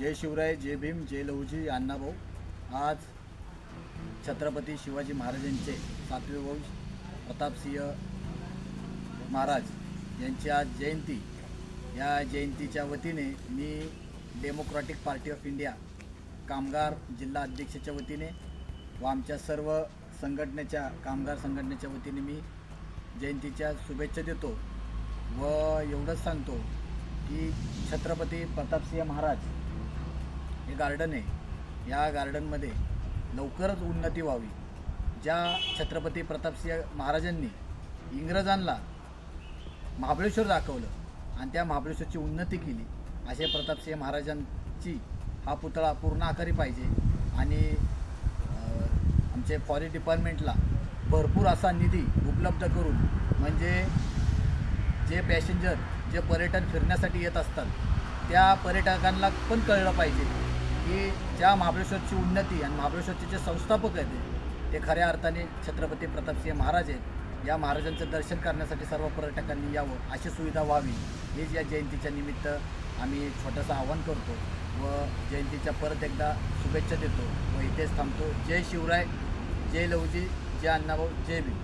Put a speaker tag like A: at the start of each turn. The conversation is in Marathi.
A: जय शिवराय जय भीम जय लहूजी अण्णाभाऊ आज छत्रपती शिवाजी महाराजांचे सातवे वंश प्रतापसिंह महाराज यांची आज जयंती. या जयंतीच्या वतीने मी डेमोक्रॅटिक पार्टी ऑफ इंडिया कामगार जिल्हा अध्यक्षाच्या वतीने व आमच्या सर्व संघटनेच्या कामगार संघटनेच्या वतीने मी जयंतीच्या शुभेच्छा देतो व एवढंच सांगतो की छत्रपती प्रतापसिंह महाराज हे गार्डन आहे. या गार्डनमध्ये लवकरच उन्नती व्हावी. ज्या छत्रपती प्रतापसिंह महाराजांनी इंग्रजांना महाबळेश्वर दाखवलं आणि त्या महाबळेश्वरची उन्नती केली असे प्रतापसिंह महाराजांची हा पुतळा पूर्ण आकारी पाहिजे आणि आमचे फॉरेस्ट डिपार्टमेंटला भरपूर असा निधी उपलब्ध करून म्हणजे जे पॅसेंजर जे पर्यटन फिरण्यासाठी येत असतात त्या पर्यटकांना पण कळलं पाहिजे. की ज्या महाबळेश्वरची उन्नती आणि महाबळेश्वरचे जे संस्थापक आहेत ते खऱ्या अर्थाने छत्रपती प्रतापसिंह महाराज आहेत. या महाराजांचं दर्शन करण्यासाठी सर्व पर्यटकांनी यावं अशी सुविधा व्हावी हेच या जयंतीच्या निमित्त आम्ही छोटंसं आवाहन करतो व जयंतीच्या परत एकदा शुभेच्छा देतो व इथेच थांबतो. जय शिवराय जय लवजी जय अण्णाभाऊ जय भीम.